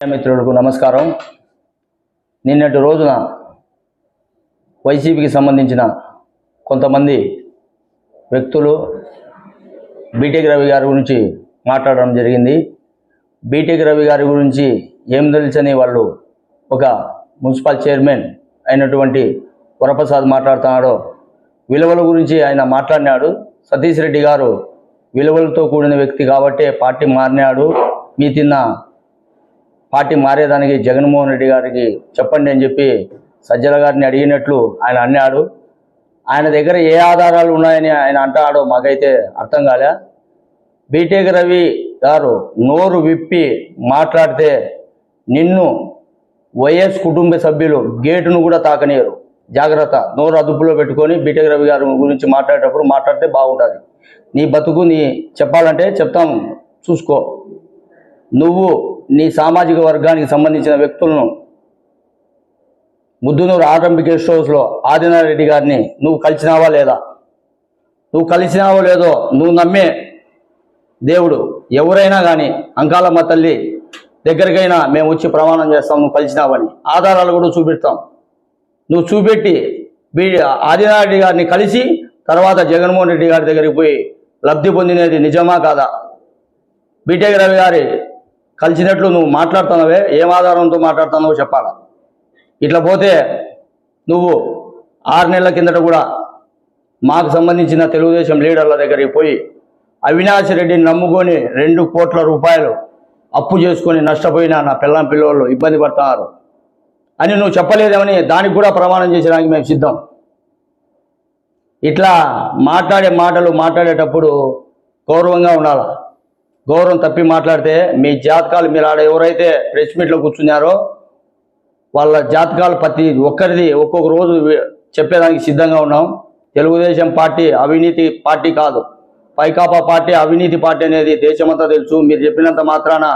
మిత్రులకు నమస్కారం. నిన్నటి రోజున వైసీపీకి సంబంధించిన కొంతమంది వ్యక్తులు బీటెక్ రవి గారి గురించి మాట్లాడడం జరిగింది. బీటెక్ రవి గారి గురించి ఏం తెలుసని వాళ్ళు ఒక మున్సిపల్ చైర్మన్ అయినటువంటి వరప్రసాద్ మాట్లాడుతున్నాడో. విలువల గురించి ఆయన మాట్లాడినాడు. సతీష్ రెడ్డి గారు విలువలతో కూడిన వ్యక్తి కాబట్టే పార్టీ మారినాడు. మీ తిన్న పార్టీ మారేదానికి జగన్మోహన్ రెడ్డి గారికి చెప్పండి అని చెప్పి సజ్జల గారిని అడిగినట్లు ఆయన అన్నాడు. ఆయన దగ్గర ఏ ఆధారాలు ఉన్నాయని ఆయన అంటాడో మాకైతే అర్థం కాలే. బీటెక్ రవి గారు నోరు విప్పి మాట్లాడితే నిన్ను వైఎస్ కుటుంబ సభ్యులు గేటును కూడా తాకనీయరు. జాగ్రత్త నోరు అదుపులో పెట్టుకొని బీటెక్ రవి గారి గురించి మాట్లాడేటప్పుడు మాట్లాడితే బాగుంటుంది. నీ బతుకు నీ చెప్పాలంటే చెప్తాం చూసుకో. నువ్వు నీ సామాజిక వర్గానికి సంబంధించిన వ్యక్తులను ముద్దునూరు ఆర్ఎంపి గెస్ట్ హౌస్లో ఆదినారెడ్డి గారిని నువ్వు కలిసినావా లేదా? నువ్వు కలిసినావో లేదో నువ్వు నమ్మే దేవుడు ఎవరైనా కానీ అంకాలమ్మ తల్లి దగ్గరికైనా మేము వచ్చి ప్రమాణం చేస్తాం నువ్వు కలిసినావని ఆధారాలు కూడా చూపెడతాం. నువ్వు చూపెట్టి బీ ఆదినారెడ్డి గారిని కలిసి తర్వాత జగన్మోహన్ రెడ్డి గారి దగ్గరికి పోయి లబ్ధి పొందినది నిజమా కాదా? బీటెక్ రవి గారి కలిసినట్లు నువ్వు మాట్లాడుతున్నావే ఏం ఆధారంతో మాట్లాడుతున్నావో చెప్పాలా. ఇట్లా పోతే నువ్వు ఆరు నెలల కిందట కూడా మాకు సంబంధించిన తెలుగుదేశం లీడర్ల దగ్గరికి పోయి అవినాష్ రెడ్డిని నమ్ముకొని రెండు కోట్ల రూపాయలు అప్పు చేసుకొని నష్టపోయిన నా పిల్లం పిల్లవాళ్ళు ఇబ్బంది పడుతున్నారు అని నువ్వు చెప్పలేదేమని దానికి కూడా ప్రమాణం చేసడానికి మేము సిద్ధం. ఇట్లా మాట్లాడే మాటలు మాట్లాడేటప్పుడు గౌరవంగా ఉండాలి? గౌరవం తప్పి మాట్లాడితే మీ జాతకాలు మీరు ఆడ ఎవరైతే ప్రెస్ మీట్లో కూర్చున్నారో వాళ్ళ జాతకాలు ప్రతి ఒక్కరిది ఒక్కొక్క రోజు చెప్పేదానికి సిద్ధంగా ఉన్నాం. తెలుగుదేశం పార్టీ అవినీతి పార్టీ కాదు. పైకాపా పార్టీ అవినీతి పార్టీ అనేది దేశమంతా తెలుసు. మీరు చెప్పినంత మాత్రాన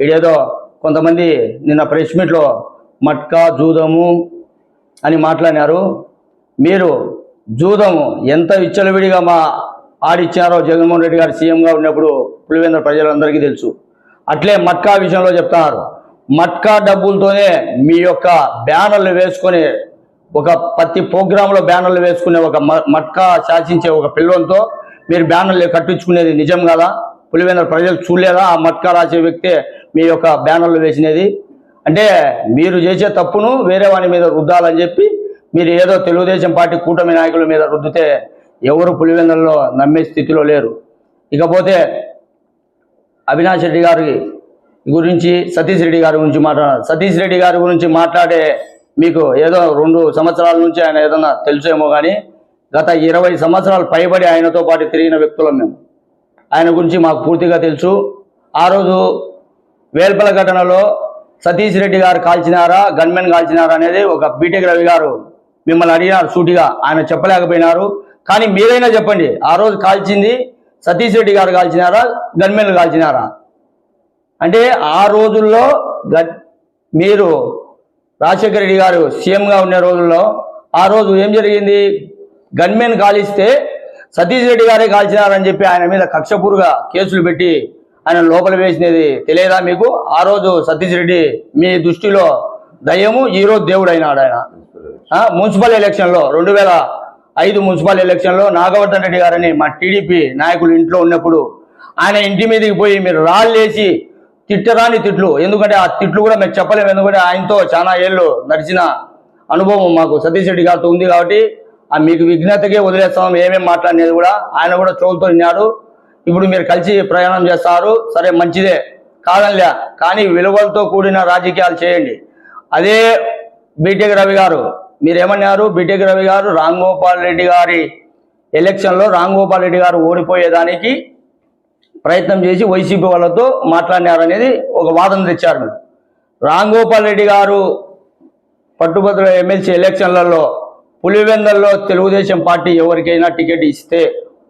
ఇదేదో కొంతమంది నిన్న ప్రెస్ మీట్లో మట్కా జూదము అని మాట్లాడినారు. మీరు జూదము ఎంత విచ్చలవిడిగా మా ఆడిచ్చినారో జగన్మోహన్ రెడ్డి గారు సీఎంగా ఉన్నప్పుడు పులివేంద్ర ప్రజలందరికీ తెలుసు. అట్లే మట్కా విషయంలో చెప్తారు. మట్కా డబ్బులతోనే మీ యొక్క బ్యానర్లు వేసుకొని ఒక ప్రతి ప్రోగ్రాంలో బ్యానర్లు వేసుకునే ఒక మ- మట్కా శాసించే ఒక పిల్లలతో మీరు బ్యానర్లు కట్టించుకునేది నిజం కదా? పులివేంద్ర ప్రజలు చూడలేదా? ఆ మట్కా రాసే వ్యక్తే మీ యొక్క బ్యానర్లు వేసినది? అంటే మీరు చేసే తప్పును వేరే వాని మీద రుద్దాలని చెప్పి మీరు ఏదో తెలుగుదేశం పార్టీ కూటమి నాయకుల మీద రుద్దితే ఎవరు పులివెందులలో నమ్మే స్థితిలో లేరు. ఇకపోతే అవినాష్ రెడ్డి గారి గురించి సతీష్ రెడ్డి గారి గురించి మాట్లాడారు సతీష్ రెడ్డి గారి గురించి మాట్లాడే మీకు ఏదో రెండు సంవత్సరాల నుంచి ఆయన ఏదన్నా తెలుసేమో కానీ గత ఇరవై సంవత్సరాలు పైబడి ఆయనతో పాటు తిరిగిన వ్యక్తులం మేము. ఆయన గురించి మాకు పూర్తిగా తెలుసు. ఆ రోజు వేల్పల ఘటనలో సతీష్ రెడ్డి గారు కాల్చినారా గన్మెన్ కాల్చినారా అనేది ఒక బీటెక్ రవి గారు మిమ్మల్ని అడిగినారు సూటిగా. ఆయన చెప్పలేకపోయినారు. కానీ మీరైనా చెప్పండి ఆ రోజు కాల్చింది సతీష్ రెడ్డి గారు కాల్చినారా గన్మెన్లు కాల్చినారా? అంటే ఆ రోజుల్లో గ- మీరు రాజశేఖర రెడ్డి గారు సీఎంగా ఉన్న రోజుల్లో ఆ రోజు ఏం జరిగింది? గన్మెన్ కాలిస్తే సతీష్ రెడ్డి గారే కాల్చినారని చెప్పి ఆయన మీద కక్షపూరుగా కేసులు పెట్టి ఆయన లోపల వేసినది తెలియదా మీకు? ఆ రోజు సతీష్ రెడ్డి మీ దృష్టిలో దయ్యము ఈరోజు దేవుడు అయినాడు ఆయన. మున్సిపల్ ఎలక్షన్లో రెండు వేల ఐదు మున్సిపల్ ఎలక్షన్లో నాగవర్ధన్ రెడ్డి గారని మా టీడీపీ నాయకులు ఇంట్లో ఉన్నప్పుడు ఆయన ఇంటి మీదకి పోయి మీరు రాళ్ళేసి తిట్టరాని తిట్లు. ఎందుకంటే ఆ తిట్లు కూడా మేము చెప్పలేము. ఎందుకంటే ఆయనతో చాలా ఏళ్ళు నడిచిన అనుభవం మాకు సతీష్ రెడ్డి గారితో ఉంది కాబట్టి ఆ మీకు విఘ్నతకే వదిలేస్తాం ఏమేమి మాట్లాడినది కూడా ఆయన కూడా చోటుతో విన్నాడు. ఇప్పుడు మీరు కలిసి ప్రయాణం చేస్తారు. సరే మంచిదే. కాదనిలే. కానీ విలువలతో కూడిన రాజకీయాలు చేయండి. అదే బీటెక్ రవి గారు మీరేమన్నారు? బీటెక్ రవి గారు రామ్ గోపాల్ రెడ్డి గారి ఎలక్షన్లో రామ్ గోపాల్ రెడ్డి గారు ఓడిపోయేదానికి ప్రయత్నం చేసి వైసీపీ వాళ్ళతో మాట్లాడినారనేది ఒక వాదన తెచ్చారు. మీరు రామ్ గోపాల్ రెడ్డి గారు పట్టుభద్ర ఎమ్మెల్సీ ఎలక్షన్లలో పులివెందల్లో తెలుగుదేశం పార్టీ ఎవరికైనా టికెట్ ఇస్తే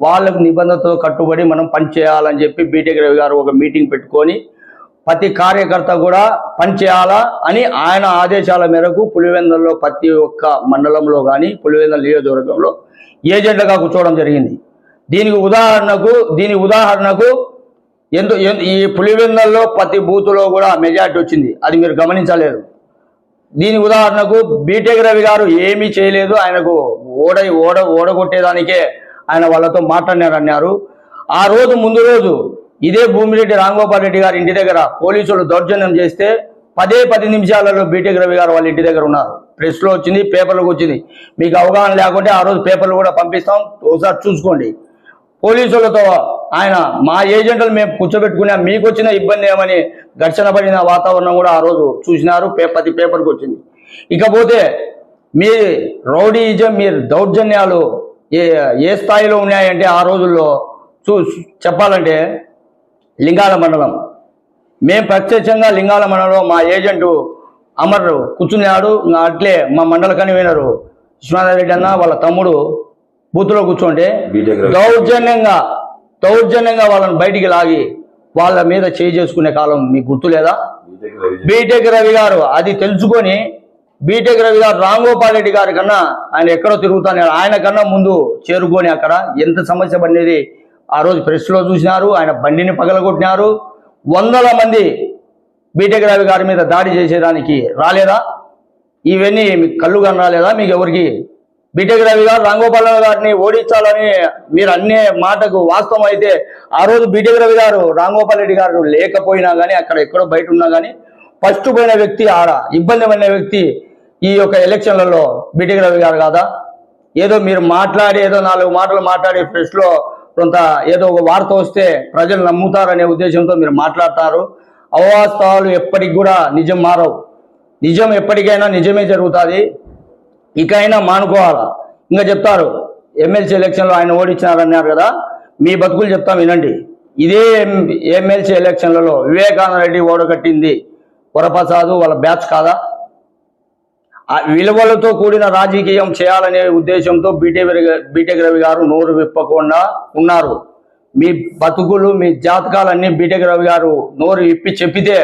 వాళ్ళకు నిబంధనతో కట్టుబడి మనం పనిచేయాలని చెప్పి బీటెక్ రవి గారు ఒక మీటింగ్ పెట్టుకొని ప్రతి కార్యకర్త కూడా పనిచేయాలా అని ఆయన ఆదేశాల మేరకు పులివెందుల్లో ప్రతి ఒక్క మండలంలో కానీ పులివెందుల నియోజకవర్గంలో ఏజెంట్లుగా కూర్చోవడం జరిగింది. దీనికి ఉదాహరణకు దీని ఉదాహరణకు ఎందు ఈ పులివెందల్లో ప్రతి బూతులో కూడా మెజార్టీ వచ్చింది. అది మీరు గమనించలేదు. దీని ఉదాహరణకు బీటెక్ రవి గారు ఏమీ చేయలేదు. ఆయనకు ఓడ ఓడ ఓడగొట్టేదానికే ఆయన వాళ్ళతో మాట్లాడినారు అన్నారు ఆ రోజు ముందు రోజు ఇదే భూమిరెడ్డి రాంగోపాల్ రెడ్డి గారి ఇంటి దగ్గర పోలీసులు దౌర్జన్యం చేస్తే పదే పది నిమిషాలలో బీటెక్ రవి గారు వాళ్ళ ఇంటి దగ్గర ఉన్నారు. ప్రెస్లో వచ్చింది పేపర్లకు వచ్చింది మీకు అవగాహన లేకుంటే ఆ రోజు పేపర్లు కూడా పంపిస్తాం. ఒకసారి చూసుకోండి. పోలీసులతో ఆయన మా ఏజెంట్లు మేము కూర్చోబెట్టుకున్నా మీకు వచ్చిన ఇబ్బంది ఏమని ఘర్షణ పడిన వాతావరణం కూడా ఆ రోజు చూసినారు. పే- ప్రతి పేపర్కి వచ్చింది. ఇకపోతే మీ రౌడీజం మీ దౌర్జన్యాలు ఏ ఏ స్థాయిలో ఉన్నాయంటే ఆ రోజుల్లో చూ చెప్పాలంటే లింగాల మండలం మేము ప్రత్యక్షంగా లింగాల మండలంలో మా ఏజెంటు అమర్ కూర్చున్నాడు అట్లే మా మండల కన్వీనరు విశ్వనాథరెడ్డి అన్న వాళ్ళ తమ్ముడు బూత్లో కూర్చుంటే. దౌర్జన్యంగా దౌర్జన్యంగా వాళ్ళని బయటికి లాగి వాళ్ళ మీద చేయి చేసుకునే కాలం మీకు గుర్తులేదా. బీటెక్ రవి గారు అది తెలుసుకొని బీటెక్ రవి గారు రాంగోపాల్ రెడ్డి గారి కన్నా ఆయన ఎక్కడో తిరుగుతాను ఆయన కన్నా ముందు చేరుకొని అక్కడ ఎంత సమస్య పడినది ఆ రోజు ప్రెస్లో చూసినారు ఆయన బండిని పగలగొట్టినారు. వందల మంది బీటెక్ రవి గారి మీద దాడి చేసేదానికి రాలేదా? ఇవన్నీ మీకు కళ్ళు కనరాలేదా? మీకు ఎవరికి? బీటెక్ రవి గారు రాంగోపాలరావు గారిని ఓడించాలని మీరు అన్నే మాటకు వాస్తవం అయితే ఆ రోజు బీటెక్ రవి గారు రాంగోపాల్ రెడ్డి గారు లేకపోయినా కానీ అక్కడ ఎక్కడో బయట ఉన్నా కానీ ఫస్ట్ పోయిన వ్యక్తి ఆడ ఇబ్బంది పడిన వ్యక్తి ఈ యొక్క ఎలక్షన్లలో బీటెక్ రవి గారు కాదా? ఏదో మీరు మాట్లాడి ఏదో నాలుగు మాటలు మాట్లాడి ప్రెస్లో కొంత ఏదో ఒక వార్త వస్తే ప్రజలు నమ్ముతారనే ఉద్దేశంతో మీరు మాట్లాడతారు. అవాస్తవాలు ఎప్పటికి కూడా నిజం మారవు. నిజం ఎప్పటికైనా నిజమే జరుగుతుంది. ఇకైనా మానుకోవాలా? ఇంకా చెప్తారు ఎమ్మెల్సీ ఎలక్షన్లో ఆయన ఓడించినారన్నారు కదా మీ బతుకులు చెప్తాం వినండి. ఇదే ఎం- ఎమ్మెల్సీ ఎలక్షన్లలో వివేకానంద రెడ్డి ఓడగట్టింది. వరప్రసాద్ వాళ్ళ బ్యాచ్ కాదా? విలువలతో కూడిన రాజకీయం చేయాలనే ఉద్దేశంతో బీటెక్ బీటెక్ రవి గారు నోరు విప్పకుండా ఉన్నారు. మీ బతుకులు మీ జాతకాలన్నీ బీటెక్ రవి గారు నోరు ఇప్పి చెప్పితే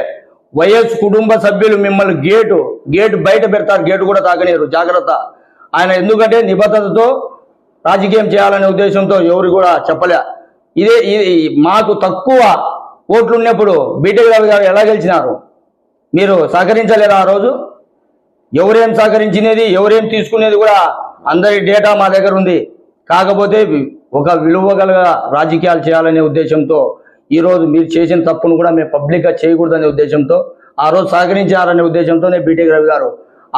వైఎస్ కుటుంబ సభ్యులు మిమ్మల్ని గేటు గేటు బయట పెడతారు గేటు కూడా తాకలేరు జాగ్రత్త. ఆయన ఎందుకంటే నిబద్ధతతో రాజకీయం చేయాలనే ఉద్దేశంతో ఎవరు కూడా చెప్పలే. ఇదే ఇది మాకు తక్కువ ఓట్లు ఉన్నప్పుడు బీటెక్ రవి గారు ఎలా గెలిచినారు? మీరు సహకరించలేరా ఆ రోజు? ఎవరేం సహకరించినది ఎవరేం తీసుకునేది కూడా అందరి డేటా మా దగ్గర ఉంది. కాకపోతే ఒక విలువ గల రాజకీయాలు చేయాలనే ఉద్దేశంతో ఈరోజు మీరు చేసిన తప్పును కూడా మేము పబ్లిక్గా చేయకూడదనే ఉద్దేశంతో ఆ రోజు సహకరించారనే ఉద్దేశంతోనే బీటెక్ రవి గారు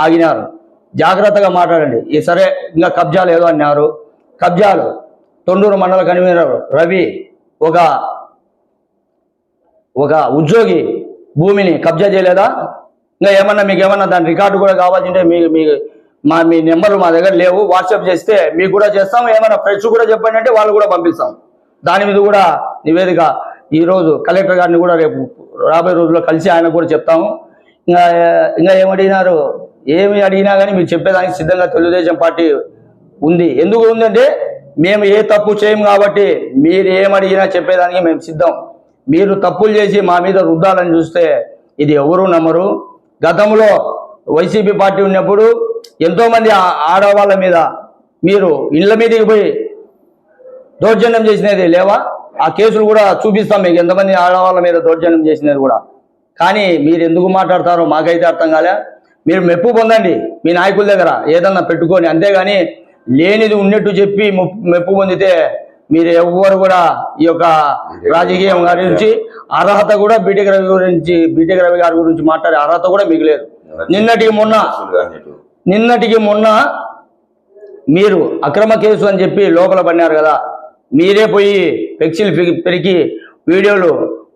ఆగినారు. జాగ్రత్తగా మాట్లాడండి. ఈ సరే ఇంకా కబ్జాలు ఏదో అన్నారు. కబ్జాలు తొండూరు మండల కన్వీనర్ రవి ఒక ఒక ఉద్యోగి భూమిని కబ్జా చేయలేదా? ఇంకా ఏమన్నా మీకు ఏమన్నా దాని రికార్డు కూడా కావాల్సింటే మీ మీ మా మీ నెంబర్లు మా దగ్గర లేవు. వాట్సాప్ చేస్తే మీకు కూడా చేస్తాం. ఏమైనా ఫ్రెష్ కూడా చెప్పండి అంటే వాళ్ళు కూడా పంపిస్తాం. దాని మీద కూడా నివేదిక ఈరోజు కలెక్టర్ గారిని కూడా రేపు రాబోయే రోజుల్లో కలిసి ఆయన కూడా చెప్తాము. ఇంకా ఇంకా ఏమడిగినారు? ఏమి అడిగినా కానీ మీరు చెప్పేదానికి సిద్ధంగా తెలుగుదేశం పార్టీ ఉంది. ఎందుకు ఉందంటే మేము ఏ తప్పు చేయము కాబట్టి మీరు ఏమడిగినా చెప్పేదానికి మేము సిద్ధం. మీరు తప్పులు చేసి మా మీద రుద్దాలని చూస్తే ఇది ఎవరు నమ్మరు? గతంలో వైసీపీ పార్టీ ఉన్నప్పుడు ఎంతోమంది ఆడవాళ్ళ మీద మీరు ఇళ్ళ మీదకి పోయి దౌర్జన్యం చేసినది లేవా? ఆ కేసులు కూడా చూపిస్తాం మీకు. ఎంతమంది ఆడవాళ్ళ మీద దౌర్జన్యం చేసినది కూడా. కానీ మీరు ఎందుకు మాట్లాడతారో మాకైతే అర్థం కాలే. మీరు మెప్పు పొందండి మీ నాయకుల దగ్గర. ఏదన్నా పెట్టుకొని. అంతేగాని లేనిది ఉన్నట్టు చెప్పి మెప్పు పొందితే మీరు ఎవ్వరు కూడా ఈ యొక్క రాజకీయం గురించి అర్హత కూడా బీటెక్ రవి గురించి బీటెక్ రవి గారి గురించి మాట్లాడే అర్హత కూడా మీకు లేదు. నిన్నటికి మొన్న. నిన్నటికి మొన్న మీరు అక్రమ కేసు అని చెప్పి లోపల పడినారు కదా మీరే పోయి ఫ్లెక్సీలు పెరి- పెరిగి వీడియోలు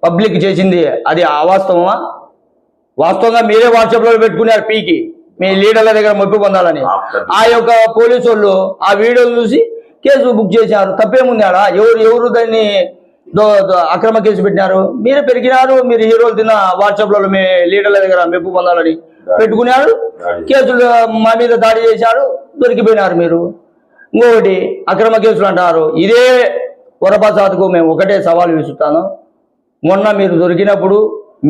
పబ్లిక్ చేసింది అది అవాస్తవమా? వాస్తవంగా మీరే వాట్సాప్లో పెట్టుకున్నారు పీకి మీ లీడర్ల దగ్గర మొప్పి పొందాలని. ఆ యొక్క పోలీసు వాళ్ళు ఆ వీడియోలు చూసి కేసు బుక్ చేశారు తప్పేముంది ఆడ ఎవరు ఎవరు దాన్ని అక్రమ కేసు పెట్టినారు? మీరే పెరిగినారు మీరు హీరోలు తిన్న వాట్సాప్లో మీ లీడర్ల దగ్గర మెప్పు పొందాలని పెట్టుకున్నారు కేసులు మా మీద దాడి చేశారు దొరికిపోయినారు మీరు. ఇంకొకటి అక్రమ కేసులు అంటారు. ఇదే వరప్రసాద్కు మేము ఒకటే సవాల్ విసురుతాను. మొన్న మీరు దొరికినప్పుడు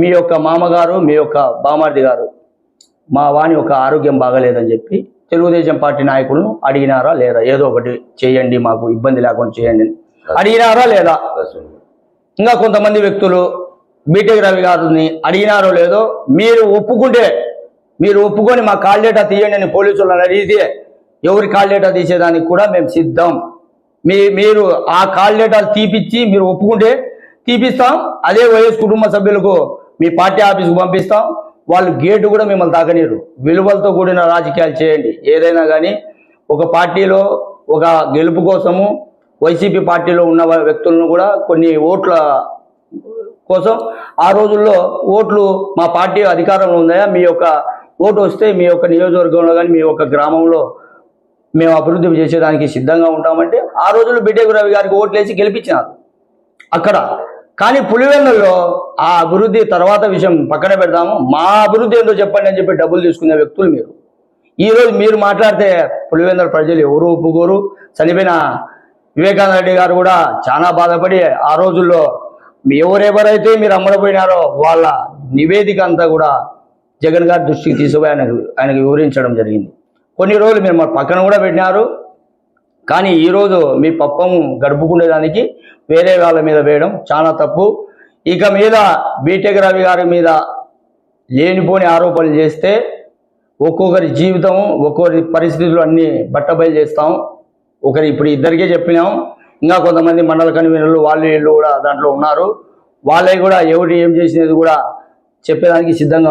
మీ యొక్క మామగారు మీ యొక్క బామార్ది గారు మా వాని యొక్క ఆరోగ్యం బాగలేదని చెప్పి తెలుగుదేశం పార్టీ నాయకులను అడిగినారా లేదా? ఏదో ఒకటి చేయండి మాకు ఇబ్బంది లేకుండా చేయండి. అడిగినారా లేదా? ఇంకా కొంతమంది వ్యక్తులు బీటెక్ రవి గారిని అడిగినారో లేదో మీరు ఒప్పుకుంటే మీరు ఒప్పుకొని మా కాల్ డేటా తీయండి అని పోలీసులు అడిగితే ఎవరి కాల్ డేటా తీసేదానికి కూడా మేము సిద్ధం. మీ మీరు ఆ కాల్ డేటాలు తీపిచ్చి మీరు ఒప్పుకుంటే తీపిస్తాం. అదే వైఎస్ కుటుంబ సభ్యులకు మీ పార్టీ ఆఫీస్కి పంపిస్తాం. వాళ్ళు గేటు కూడా మిమ్మల్ని తాగనీరు విలువలతో కూడిన రాజకీయాలు చేయండి. ఏదైనా కానీ ఒక పార్టీలో ఒక గెలుపు కోసము వైసీపీ పార్టీలో ఉన్న వ్యక్తులను కూడా కొన్ని ఓట్ల కోసం ఆ రోజుల్లో ఓట్లు మా పార్టీ అధికారంలో ఉన్నాయా? మీ యొక్క ఓటు వస్తే మీ యొక్క నియోజకవర్గంలో కానీ మీ యొక్క గ్రామంలో మేము అభివృద్ధి చేసేదానికి సిద్ధంగా ఉంటామంటే ఆ రోజుల్లో బిటేకు రవి గారికి ఓట్లేసి గెలిపించినారు. అక్కడ కానీ పులివెన్నుల్లో ఆ అభివృద్ధి తర్వాత విషయం పక్కన పెడదాము. మా అభివృద్ధి ఏందో చెప్పండి అని చెప్పి డబ్బులు తీసుకునే వ్యక్తులు మీరు. ఈ రోజు మీరు మాట్లాడితే పులివెందుల ప్రజలు ఎవరు ఒప్పుకోరు. చనిపోయిన వివేకానంద రెడ్డి గారు కూడా చాలా బాధపడి ఆ రోజుల్లో ఎవరెవరైతే మీరు అమ్మడపోయినారో వాళ్ళ నివేదిక అంతా కూడా జగన్ గారి దృష్టికి తీసుకుపోయి ఆయనకు ఆయనకు వివరించడం జరిగింది. కొన్ని రోజులు మీరు మా పక్కన కూడా పెట్టినారు. కానీ ఈరోజు మీ పప్పము గడుపుకునేదానికి వేరే వాళ్ళ మీద వేయడం చాలా తప్పు. ఇక మీద బీటెక్ రవి గారి మీద లేనిపోని ఆరోపణలు చేస్తే ఒక్కొక్కరి జీవితం ఒక్కొక్కరి పరిస్థితులు అన్నీ బట్టబయలు చేస్తాం. ఒకరి ఇప్పుడు ఇద్దరికే చెప్పినాం. ఇంకా కొంతమంది మండల కన్వీనర్లు వాళ్ళు వీళ్ళు కూడా దాంట్లో ఉన్నారు. వాళ్ళే కూడా ఎవరు ఏం చేసినది కూడా చెప్పేదానికి సిద్ధంగా